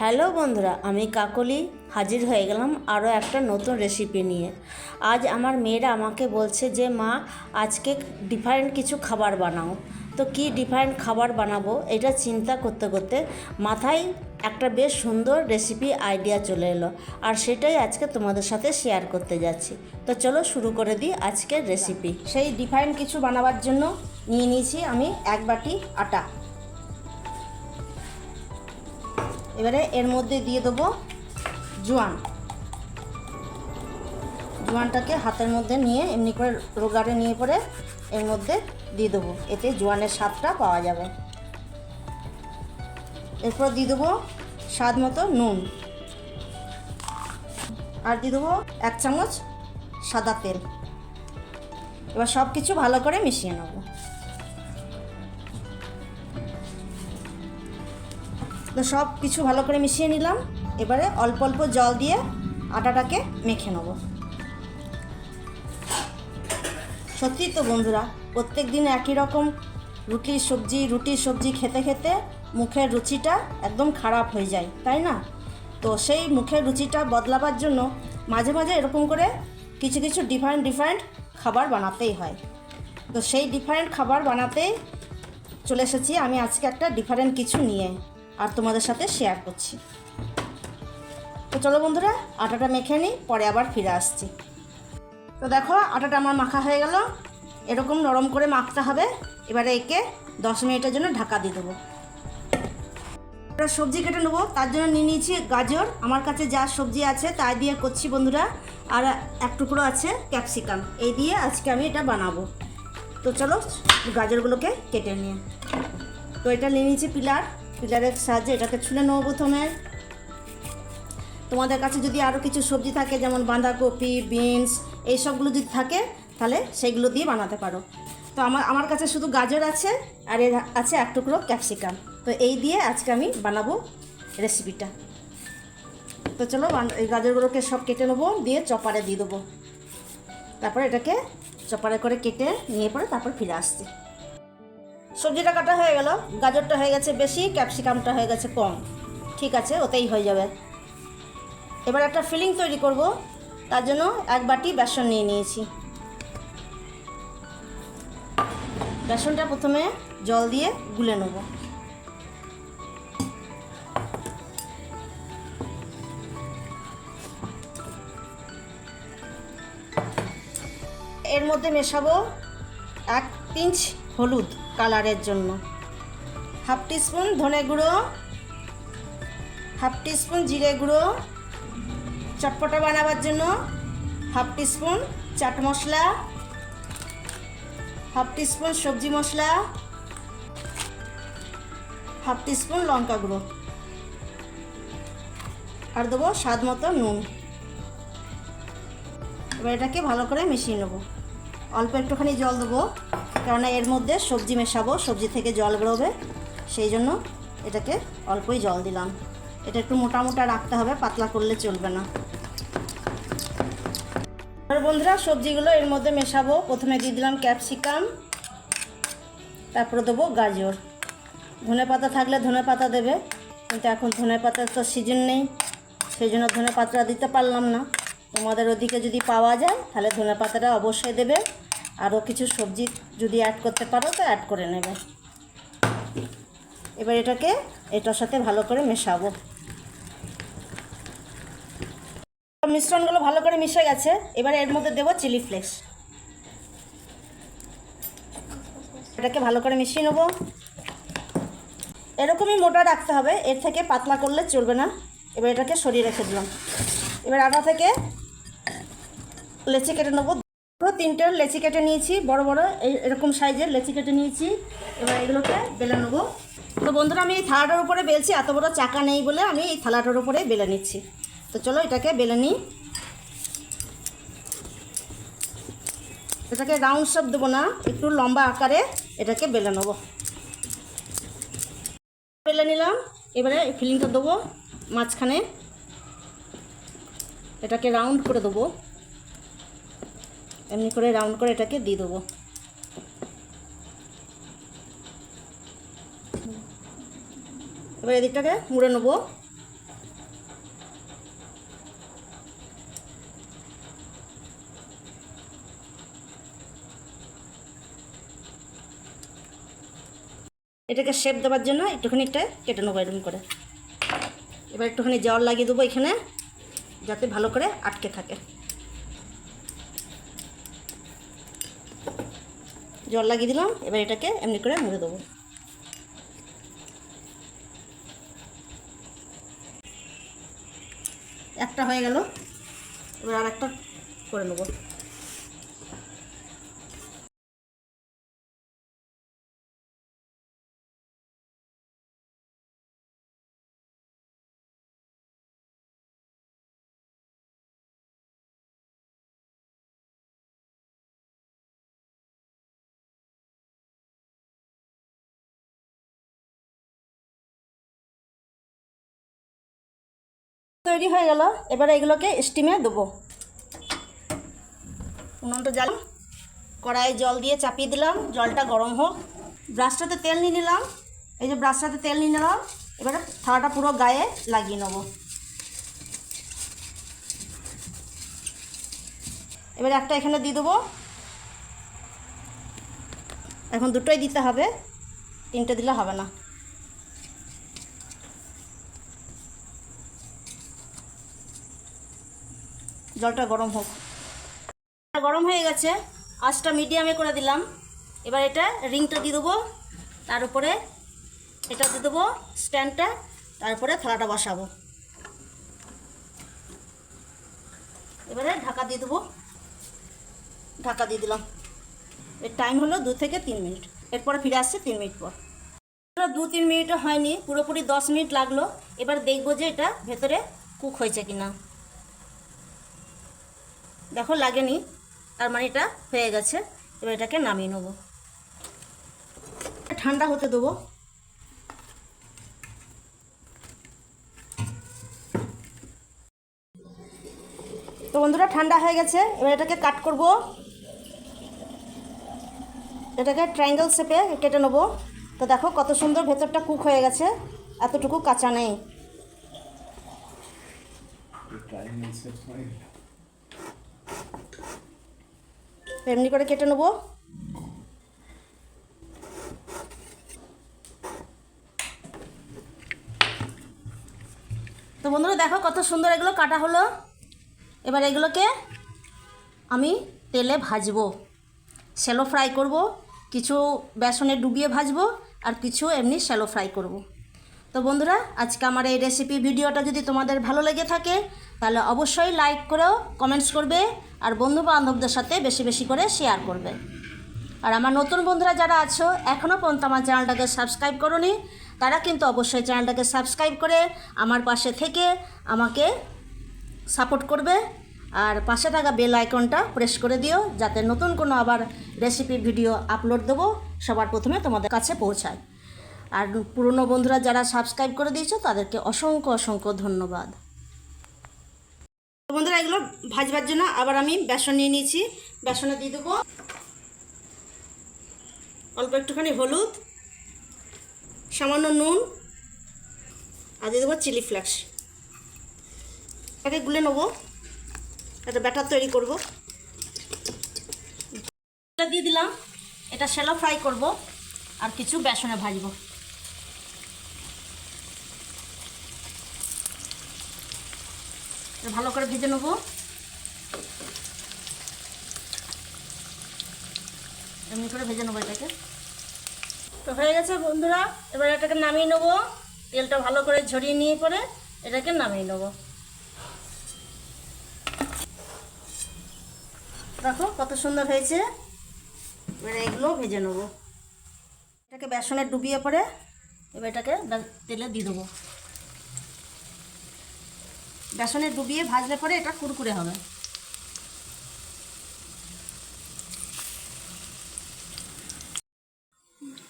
Hello বন্ধুরা, আমি কাকলি হাজির হয়ে গেলাম আরও একটা নতুন রেসিপি নিয়ে। আজ আমার মেয়েরা আমাকে বলছে যে, মা, আজকে ডিফারেন্ট কিছু খাবার বানাও। তো কি ডিফারেন্ট খাবার বানাবো এটা চিন্তা করতে করতে মাথায় একটা বেশ সুন্দর রেসিপি আইডিয়া চলে এলো। আর সেটাই আজকে তোমাদের সাথে শেয়ার করতে যাচ্ছি। তো চলো শুরু করে দিই আজকের রেসিপি সেই ডিফারেন্ট কিছু বানাবার জন্য নিয়ে নিয়েছি আমি এক বাটি আটা। এবারে এর মধ্যে দিয়ে দেবো জোয়ান। জোয়ানটাকে হাতের মধ্যে নিয়ে এমনি করে রোগারে নিয়ে পরে এর মধ্যে দিয়ে দেবো। এতে জোয়ানের স্বাদটা পাওয়া যাবে। এরপর দিয়ে দেবো স্বাদ মতো নুন। আর দিয়ে দেবো এক চামচ সাদা তেল। এবার সব কিছু ভালো করে মিশিয়ে নেব। তো সব কিছু ভালো করে মিশিয়ে নিলাম। এবারে অল্প অল্প জল দিয়ে আটাটাকে মেখে নেব। সত্যি তো বন্ধুরা, প্রত্যেক দিন একই রকম রুটি সবজি রুটি সবজি খেতে খেতে মুখের রুচিটা একদম খারাপ হয়ে যায়, তাই না? তো সেই মুখের রুচিটা বদলাবার জন্য মাঝে মাঝে এরকম করে কিছু কিছু ডিফারেন্ট ডিফারেন্ট খাবার বানাতেই হয়। তো সেই ডিফারেন্ট খাবার বানাতেই চলে এসেছি আমি আজকে একটা ডিফারেন্ট কিছু নিয়ে। আর তোমাদের সাথে শেয়ার করছি। তো চলো বন্ধুরা, আটাটা মেখে নিই, পরে আবার ফিরে আসছি। তো দেখো, আটাটা আমার মাখা হয়ে গেল। এরকম নরম করে মাখতে হবে। এবারে একে দশ মিনিটের জন্য ঢাকা দিয়ে দেবো। সবজি কেটে নেব, তার জন্য নিয়ে নিয়েছি গাজর। আমার কাছে যা সবজি আছে, তাই দিয়ে করছি বন্ধুরা। আর এক টুকরো আছে ক্যাপসিকাম। এই দিয়ে আজকে আমি এটা বানাবো। তো চলো, গাজরগুলোকে কেটে নিয়ে। তো এটা নিয়ে নিয়েছি পিলার। পিলারের সাহায্যে এটাকে ছুলে নেব প্রথমে। তোমাদের কাছে যদি আরও কিছু সবজি থাকে, যেমন বাঁধাকপি, বিনস, এই সবগুলো যদি থাকে, তাহলে সেগুলো দিয়ে বানাতে পারো। তো আমার আমার কাছে শুধু গাজর আছে, আর এর আছে এক টুকরো ক্যাপসিকাম। তো এই দিয়ে আজকে আমি বানাবো রেসিপিটা। তো চলো এই গাজরগুলোকে সব কেটে নেব, দিয়ে চপারে দিয়ে দেবো। তারপরে এটাকে চপারে করে কেটে নিয়ে পরে তারপর ফিরে আসছি। সবজিটা কাটা হয়ে গেল, গাজরটা হয়ে গেছে বেশি, ক্যাপসিকামটা হয়ে গেছে কম। ঠিক আছে, ওতেই হয়ে যাবে। এবার একটা ফিলিং তৈরি করব, তার জন্য এক বাটি বেসন নিয়ে নিয়েছি। বেসনটা প্রথমে জল দিয়ে গুলে নেব। এর মধ্যে মেশাবো এক পিঞ্চ হলুদ। কালারের জন্য। হাফ টিস্পুন ধনে গুঁড়ো, হাফ টিস্পুন জিরে গুঁড়ো, চটপটা বানাবার জন্য half teaspoon chaat masala, half teaspoon সবজি মশলা, হাফ টিস্পুন লঙ্কা গুঁড়ো। আর দেবো স্বাদ মতো নুন। এবার এটাকে ভালো করে মিশিয়ে নেব। অল্প একটুখানি জল দেবো। কেননা এর মধ্যে সবজি মেশাবো, সবজি থেকে জল বেরোবে। সেই জন্য এটাকে অল্পই জল দিলাম। এটা একটু মোটা মোটা রাখতে হবে, পাতলা করলে চলবে না। আর বন্ধুরা, সবজিগুলো এর মধ্যে মেশাবো। প্রথমে দিয়ে দিলাম ক্যাপসিকাম, তারপরে দেবো গাজর। ধনে পাতা থাকলে ধনে পাতা দেবে, কিন্তু এখন ধনে পাতার তো সিজন নেই, সেই জন্য ধনে পাতা দিতে পারলাম না। তোমাদের ওদিকে যদি পাওয়া যায়, তাহলে ধনে পাতাটা অবশ্যই দেবে। আরও কিছু সবজি যদি অ্যাড করতে পারো তো অ্যাড করে নেবে। এবার এটাকে এটার সাথে ভালো করে মেশাবো। মিশ্রণগুলো ভালো করে মিশে গেছে, এবারে এর মধ্যে দেবো চিলি ফ্লেক্স এটাকে ভালো করে মিশিয়ে নেব। এরকমই মোটা রাখতে হবে, এর থেকে পাতলা করলে চলবে না। এবার এটাকে সরিয়ে রেখে দিলাম। এবার আটা থেকে লেচি কেটে নেব। তিনটে লেচি কেটে নিয়েছি, বড় বড়, এই এরকম সাইজের লেচি কেটে নিয়েছি। এবার এগুলোকে বেলে নেব। তো বন্ধুরা, আমি এই থালাটার উপরে বেলছি, এত বড় চাকা নেই বলে আমি এই থালাটার উপরে বেলে নিচ্ছি। তো চলো এটাকে বেলে নিই। এটাকে রাউন্ড শেপ দেবো না, একটু লম্বা আকারে এটাকে বেলে নেব। বেলে নিলাম, এবারে ফিলিংটা দেবো মাঝখানে। এটাকে রাউন্ড করে দেবো। এমনি করে রাউন্ড করে এটাকে দিয়ে দেবো। এবার এদিকটাকে মুড়ে নেব। এটাকে শেপ দেওয়ার জন্য একটুখানি একটা কেটে নেব এরকম করে। এবার একটুখানি জল লাগিয়ে দেবো এখানে, যাতে ভালো করে আটকে থাকে। জল লাগিয়ে দিলাম, এবার এটাকে এমনি করে মুড়ে দেবো। একটা হয়ে গেল, এবার আর একটা করে নেব। তৈরি হয়ে গেল। এবার এগুলোকে স্টিমে দেবো। উনুনটা জ্বাল কড়াইয়ে জল দিয়ে চাপিয়ে দিলাম। জলটা গরম হোক। ব্রাশটাতে তেল নিয়ে নিলাম। এই যে ব্রাশটাতে তেল নিয়ে নিলাম। এবারে থালাটা পুরো গায়ে লাগিয়ে নেব। এবার একটা এখানে দিয়ে দেবো। এখন দুটোই দিতে হবে। তিনটে দিলে হবে না। জলটা গরম হোক। গরম হয়ে গেছে, আঁচটা মিডিয়ামে করে দিলাম। এবার এটা রিংটা দিয়ে দেবো। তার উপরে এটা দিয়ে দেবো স্ট্যান্ডটা তারপরে থালাটা বসাবো। এবারে ঢাকা দিয়ে দেবো। ঢাকা দিয়ে দিলাম। এর টাইম হলো দু থেকে তিন মিনিট। এরপরে ফিরে আসছে তিন মিনিট পর। দু তিন মিনিটও হয়নি, পুরোপুরি দশ মিনিট লাগল। এবার দেখব যে এটা ভেতরে কুক হয়েছে কিনা। দেখো, লাগেনি। তার মানে এটা হয়ে গেছে। এবার এটাকে নামিয়ে নেব। ঠান্ডা হতে দেবো। তো বন্ধুরা, ঠান্ডা হয়ে গেছে। এবার এটাকে কাট করব। এটাকে ট্রায়াঙ্গেল শেপে কেটে নেব। তো দেখো, কত সুন্দর ভেতরটা কুক হয়ে গেছে। এতটুকু কাঁচা নেই। এমনি করে কেটে নেব। তো বন্ধুরা দেখো কত সুন্দর এগুলো কাটা হলো। এবার এগুলোকে আমি তেলে ভাজবো। শ্যালো ফ্রাই করব, কিছু বেসনে ডুবিয়ে ভাজবো, আর কিছু এমনি শ্যালো ফ্রাই করব। তো বন্ধুরা, আজকে আমার এই রেসিপি ভিডিওটা যদি তোমাদের ভালো লেগে থাকে, তাহলে অবশ্যই লাইক করেও কমেন্টস করবে আর বন্ধু বান্ধবদের সাথে বেশি বেশি করে শেয়ার করবে। আর আমার নতুন বন্ধুরা যারা আছো এখনও পর্যন্ত আমার চ্যানেলটাকে সাবস্ক্রাইব করনি, তারা কিন্তু অবশ্যই চ্যানেলটাকে সাবস্ক্রাইব করে আমার পাশে থেকে আমাকে সাপোর্ট করবে আর পাশে থাকা বেল আইকনটা প্রেস করে দিও, যাতে নতুন কোনো আবার রেসিপি ভিডিও আপলোড দেবো, সবার প্রথমে তোমাদের কাছে পৌঁছায়। আর পুরনো বন্ধুরা যারা সাবস্ক্রাইব করে দিয়েছ, তাদেরকে অসংখ্য অসংখ্য ধন্যবাদ। বন্ধুরা, এগুলো ভাজবার জন্য আবার আমি বেসন নিয়ে নিয়েছি। বেসনে দিয়ে দেবো অল্প একটুখানি হলুদ, সামান্য নুন, আর দিয়ে দেবো চিলি ফ্লেক্স এটাকে গুলে নেব, একটা ব্যাটার তৈরি করব। দিয়ে দিলাম, এটা শ্যালো ফ্রাই করব, আর কিছু বেসনে ভাজবো। ভালো করে ভেজে নেব। এমনি করে ভেজে নেব এটাকে। তো হয়ে গেছে বন্ধুরা, এবার এটাকে নামিয়ে নেব। তেলটা ভালো করে ঝরিয়ে নিয়ে পরে এটাকে নামিয়ে নেব। দেখো কত সুন্দর হয়েছে। এবার এগুলো ভেজে নেব। এটাকে বেসনে ডুবিয়ে পরে এবার এটাকে তেলে দিয়ে দেবো। বেসনে ডুবিয়ে ভাজলে পরে এটা কুরকুরে হবে।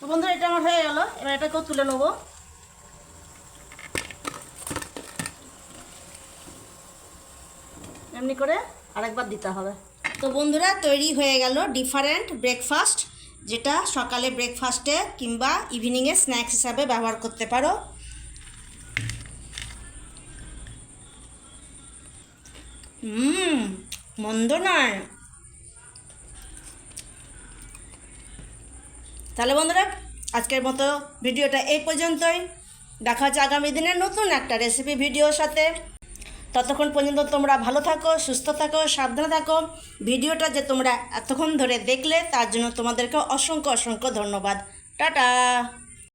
তো বন্ধুরা, এটা আমার হয়ে গেল। এবার এটাকেও তুলে নেব। এমনি করে আরেকবার দিতে হবে। তো বন্ধুরা, তৈরি হয়ে গেল ডিফারেন্ট ব্রেকফাস্ট যেটা সকালে ব্রেকফাস্টে কিংবা ইভিনিংয়ে স্ন্যাক্স হিসাবে ব্যবহার করতে পারো। হুম, মন্দ নয়। তাহলে বন্ধুরা, আজকের মতো ভিডিওটা এই পর্যন্তই। দেখা হচ্ছে আগামী দিনে নতুন একটা রেসিপি ভিডিওর সাথে। ততক্ষণ পর্যন্ত তোমরা ভালো থাকো, সুস্থ থাকো, সাবধানে থাকো। ভিডিওটা যে তোমরা এতক্ষণ ধরে দেখলে, তার জন্য তোমাদেরকে অসংখ্য অসংখ্য ধন্যবাদ। টাটা!